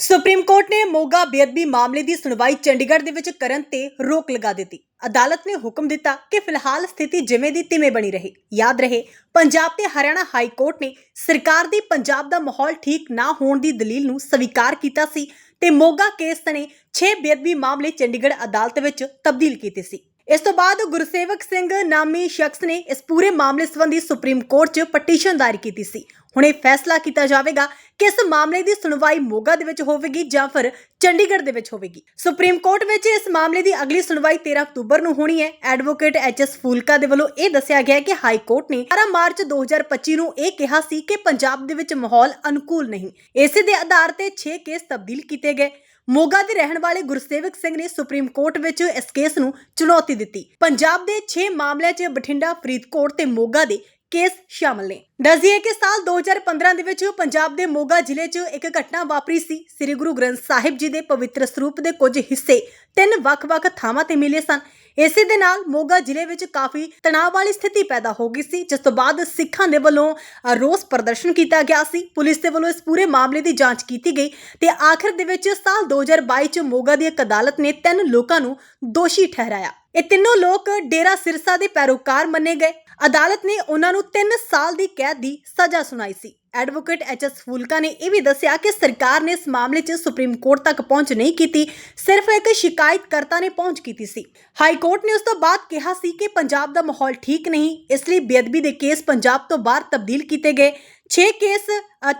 Supreme court ਨੇ ਮੋਗਾ ਬੇਅਦਬੀ ਮਾਮਲੇ ਦੀ ਸੁਣਵਾਈ ਚੰਡੀਗੜ੍ਹ ਦੇ ਵਿੱਚ ਕਰਨ ਤੇ ਰੋਕ ਲਗਾ ਦਿੱਤੀ। ਅਦਾਲਤ ਨੇ ਹੁਕਮ ਦਿੱਤਾ ਕਿ ਫਿਲਹਾਲ ਸਥਿਤੀ ਜਿਵੇਂ ਦੀ ਤਿਵੇਂ ਬਣੀ ਰਹੇ। ਯਾਦ ਰਹੇ, ਪੰਜਾਬ ਤੇ ਹਰਿਆਣਾ ਹਾਈ ਕੋਰਟ ਨੇ ਸਰਕਾਰ ਦੀ ਪੰਜਾਬ ਦਾ ਮਾਹੌਲ ਠੀਕ ਨਾ ਹੋਣ ਦੀ ਦਲੀਲ ਨੂੰ ਸਵੀਕਾਰ ਕੀਤਾ ਸੀ ਤੇ ਮੋਗਾ ਕੇਸ ਸਣੇ 6 ਬੇਅਦਬੀ ਮਾਮਲੇ ਚੰਡੀਗੜ੍ਹ ਅਦਾਲਤ ਵਿੱਚ ਤਬਦੀਲ ਕੀਤੇ ਸੀ। ਇਸ ਤੋਂ ਬਾਅਦ ਗੁਰਸੇਵਕ ਸਿੰਘ ਨਾਮੀ ਸ਼ਖਸ ਨੇ ਇਸ ਪੂਰੇ ਮਾਮਲੇ ਸੰਬੰਧੀ ਸੁਪਰੀਮ ਕੋਰਟ 'ਚ ਪਟੀਸ਼ਨ ਦਾਇਰ ਕੀਤੀ ਸੀ। ਹੁਣ ਇਹ ਫੈਸਲਾ ਕੀਤਾ ਜਾਵੇਗਾ ਕਿ ਇਸ ਮਾਮਲੇ ਦੀ ਸੁਣਵਾਈ ਮੋਗਾ ਦੇ ਵਿੱਚ ਹੋਵੇਗੀ ਜਾਂ ਫਿਰ ਚੰਡੀਗੜ੍ਹ ਦੇ ਵਿੱਚ ਹੋਵੇਗੀ। ਸੁਪਰੀਮ ਕੋਰਟ ਵਿੱਚ ਇਸ ਮਾਮਲੇ ਦੀ ਅਗਲੀ ਸੁਣਵਾਈ 13 ਅਕਤੂਬਰ ਨੂੰ ਹੋਣੀ ਹੈ। ਐਡਵੋਕੇਟ ਐਚ ਐਸ ਫੂਲਕਾ ਦੇ ਵੱਲੋਂ ਇਹ ਦੱਸਿਆ ਗਿਆ ਹੈ ਕਿ ਹਾਈ ਕੋਰਟ ਨੇ 18 ਮਾਰਚ 2025 ਨੂੰ ਇਹ ਕਿਹਾ ਸੀ ਕਿ ਪੰਜਾਬ ਦੇ ਵਿੱਚ ਮਾਹੌਲ ਅਨੁਕੂਲ ਨਹੀਂ। ਇਸੇ ਦੇ ਆਧਾਰ ਤੇ 6 ਕੇਸ ਤਬਦੀਲ ਕੀਤੇ ਗਏ। ਮੋਗਾ ਦੇ ਰਹਿਣ ਵਾਲੇ ਗੁਰਸੇਵਕ ਸਿੰਘ ਨੇ ਸੁਪਰੀਮ ਕੋਰਟ ਵਿੱਚ ਇਸ ਕੇਸ ਨੂੰ ਚੁਣੌਤੀ ਦਿੱਤੀ। ਪੰਜਾਬ ਦੇ 6 ਮਾਮਲਿਆਂ 'ਚ ਬਠਿੰਡਾ, ਫਰੀਦਕੋਟ ਤੇ ਮੋਗਾ ਦੇ ਕੇਸ ਸ਼ਾਮਲ ਨੇ। ਦੱਸਦੀਏ ਕਿ ਸਾਲ 2015 ਦੇ ਵਿੱਚ ਪੰਜਾਬ ਦੇ ਮੋਗਾ ਜ਼ਿਲ੍ਹੇ 'ਚ ਇੱਕ ਘਟਨਾ ਵਾਪਰੀ ਸੀ। ਸ੍ਰੀ ਗੁਰੂ ਗ੍ਰੰਥ ਸਾਹਿਬ ਜੀ ਦੇ ਪਵਿੱਤਰ ਸਰੂਪ ਦੇ ਕੁਝ ਹਿੱਸੇ ਤਿੰਨ ਵੱਖ-ਵੱਖ ਥਾਵਾਂ ਤੇ ਮਿਲੇ ਸਨ। ਇਸੇ ਦੇ ਨਾਲ ਮੋਗਾ ਜ਼ਿਲ੍ਹੇ ਵਿੱਚ ਕਾਫੀ ਤਣਾਅ ਵਾਲੀ ਸਥਿਤੀ ਪੈਦਾ ਹੋ ਗਈ ਸੀ, ਜਿਸ ਤੋਂ ਬਾਅਦ ਸਿੱਖਾਂ ਦੇ ਵੱਲੋਂ ਰੋਸ ਪ੍ਰਦਰਸ਼ਨ ਕੀਤਾ ਗਿਆ ਸੀ। ਪੁਲਿਸ ਦੇ ਵੱਲੋਂ ਇਸ ਪੂਰੇ ਮਾਮਲੇ ਦੀ ਜਾਂਚ ਕੀਤੀ ਗਈ ਤੇ ਆਖਿਰ ਦੇ ਵਿੱਚ ਸਾਲ 2022 ਚ ਮੋਗਾ ਦੀ ਇੱਕ ਅਦਾਲਤ ਨੇ ਤਿੰਨ ਲੋਕਾਂ ਨੂੰ ਦੋਸ਼ੀ ਠਹਿਰਾਇਆ। ਇਹ ਤਿੰਨੋਂ ਲੋਕ ਡੇਰਾ ਸਿਰਸਾ ਦੇ ਪੈਰੋਕਾਰ ਮੰਨੇ ਗਏ। ਅਦਾਲਤ ਨੇ ਉਹਨਾਂ ਨੂੰ 3 ਸਾਲ ਦੀ ਕੈਦ ਦੀ ਸਜ਼ਾ ਸੁਣਾਈ ਸੀ। ਐਡਵੋਕੇਟ ਐਚ ਐਸ ਫੂਲਕਾ ਨੇ ਇਹ ਵੀ ਦੱਸਿਆ ਕਿ ਸਰਕਾਰ ਨੇ ਇਸ ਮਾਮਲੇ 'ਚ ਸੁਪਰੀਮ ਕੋਰਟ ਤੱਕ ਪਹੁੰਚ ਨਹੀਂ ਕੀਤੀ, ਸਿਰਫ ਇੱਕ ਸ਼ਿਕਾਇਤਕਰਤਾ ਨੇ ਪਹੁੰਚ ਕੀਤੀ ਸੀ। ਹਾਈ ਕੋਰਟ ਨੇ ਉਸ ਤੋਂ ਬਾਅਦ ਕਿਹਾ ਸੀ ਕਿ ਪੰਜਾਬ ਦਾ ਮਾਹੌਲ ਠੀਕ ਨਹੀਂ, ਇਸ ਲਈ ਬੇਅਦਬੀ ਦੇ ਕੇਸ ਪੰਜਾਬ ਤੋਂ ਬਾਹਰ ਤਬਦੀਲ ਕੀਤੇ ਗਏ। 6 ਕੇਸ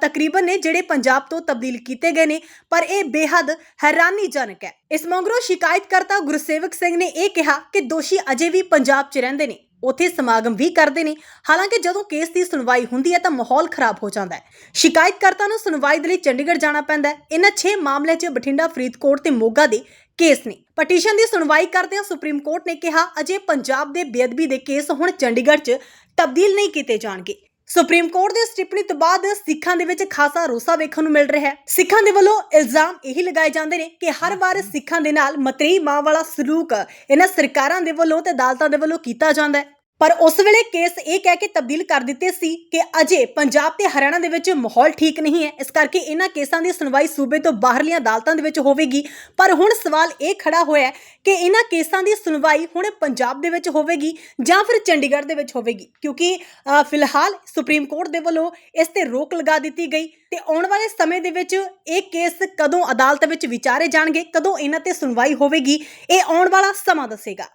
ਤਕਰੀਬਨ ਨੇ ਜਿਹੜੇ ਪੰਜਾਬ ਤੋਂ ਤਬਦੀਲ ਕੀਤੇ ਗਏ ਨੇ, ਪਰ ਇਹ ਬੇਹੱਦ ਹੈਰਾਨੀਜਨਕ ਹੈ। ਇਸ ਮਗਰੋਂ ਸ਼ਿਕਾਇਤਕਰਤਾ ਗੁਰਸੇਵਕ ਸਿੰਘ ਨੇ ਇਹ ਕਿਹਾ ਕਿ ਦੋਸ਼ੀ ਅਜੇ ਵੀ ਪੰਜਾਬ 'ਚ ਰਹਿੰਦੇ ਨੇ। ਉੱਥੇ ਸਮਾਗਮ ਵੀ ਕਰਦੇ ਨੇ। ਹਾਲਾਂਕਿ ਜਦੋਂ ਕੇਸ ਦੀ ਸੁਣਵਾਈ ਹੁੰਦੀ ਹੈ ਤਾਂ ਮਾਹੌਲ ਖਰਾਬ ਹੋ ਜਾਂਦਾ ਹੈ। ਸ਼ਿਕਾਇਤਕਰਤਾ ਨੂੰ ਸੁਣਵਾਈ ਦੇ ਲਈ ਚੰਡੀਗੜ੍ਹ ਜਾਣਾ ਪੈਂਦਾ ਹੈ। ਇਹਨਾਂ 6 ਮਾਮਲਿਆਂ 'ਚ ਬਠਿੰਡਾ ਫਰੀਦਕੋਟ ਤੇ ਮੋਗਾ ਦੇ ਕੇਸ ਨੇ। ਪਟੀਸ਼ਨ ਦੀ ਸੁਣਵਾਈ ਕਰਦਿਆਂ ਸੁਪਰੀਮ ਕੋਰਟ ਨੇ ਕਿਹਾ, ਅਜੇ ਪੰਜਾਬ ਦੇ ਬੇਅਦਬੀ ਦੇ ਕੇਸ ਹੁਣ ਚੰਡੀਗੜ੍ਹ 'ਚ ਤਬਦੀਲ ਨਹੀਂ ਕੀਤੇ ਜਾਣਗੇ। ਸੁਪਰੀਮ ਕੋਰਟ ਦੇ ਇਸ ਟਿੱਪਣੀ ਤੋਂ ਬਾਅਦ ਸਿੱਖਾਂ ਦੇ ਵਿੱਚ ਖਾਸਾ ਰੋਸਾ ਵੇਖਣ ਨੂੰ ਮਿਲ ਰਿਹਾ ਹੈ। ਸਿੱਖਾਂ ਦੇ ਵੱਲੋਂ ਇਲਜ਼ਾਮ ਇਹੀ ਲਗਾਏ ਜਾਂਦੇ ਨੇ ਕਿ ਹਰ ਵਾਰ ਸਿੱਖਾਂ ਦੇ ਨਾਲ ਮਤਰੀ ਮਾਂ ਵਾਲਾ ਸਲੂਕ ਇਹਨਾਂ ਸਰਕਾਰਾਂ ਦੇ ਵੱਲੋਂ ਤੇ ਅਦਾਲਤਾਂ ਦੇ ਵੱਲੋਂ ਕੀਤਾ ਜਾਂਦਾ ਹੈ। ਪਰ ਉਸ ਵੇਲੇ ਕੇਸ ਇਹ ਕਹਿ ਕੇ ਤਬਦੀਲ ਕਰ ਦਿੱਤੇ ਸੀ ਕਿ ਅਜੇ ਪੰਜਾਬ ਤੇ ਹਰਿਆਣਾ ਦੇ ਵਿੱਚ ਮਾਹੌਲ ਠੀਕ ਨਹੀਂ ਹੈ। ਇਸ ਕਰਕੇ ਇਹਨਾਂ ਕੇਸਾਂ ਦੀ ਸੁਣਵਾਈ ਸੂਬੇ ਤੋਂ ਬਾਹਰਲੀਆਂ ਅਦਾਲਤਾਂ ਦੇ ਵਿੱਚ ਹੋਵੇਗੀ। ਪਰ ਹੁਣ ਸਵਾਲ ਇਹ ਖੜਾ ਹੋਇਆ ਕਿ ਇਹਨਾਂ ਕੇਸਾਂ ਦੀ ਸੁਣਵਾਈ ਹੁਣ ਪੰਜਾਬ ਦੇ ਵਿੱਚ ਹੋਵੇਗੀ ਜਾਂ ਫਿਰ ਚੰਡੀਗੜ੍ਹ ਦੇ ਵਿੱਚ ਹੋਵੇਗੀ? ਕਿਉਂਕਿ ਫਿਲਹਾਲ ਸੁਪਰੀਮ ਕੋਰਟ ਦੇ ਵੱਲੋਂ ਇਸ ਤੇ ਰੋਕ ਲਗਾ ਦਿੱਤੀ ਗਈ ਤੇ ਆਉਣ ਵਾਲੇ ਸਮੇਂ ਦੇ ਵਿੱਚ ਇਹ ਕੇਸ ਕਦੋਂ ਅਦਾਲਤ ਵਿੱਚ ਵਿਚਾਰੇ ਜਾਣਗੇ, ਕਦੋਂ ਇਹਨਾਂ ਤੇ ਸੁਣਵਾਈ ਹੋਵੇਗੀ, ਇਹ ਆਉਣ ਵਾਲਾ ਸਮਾਂ ਦੱਸੇਗਾ।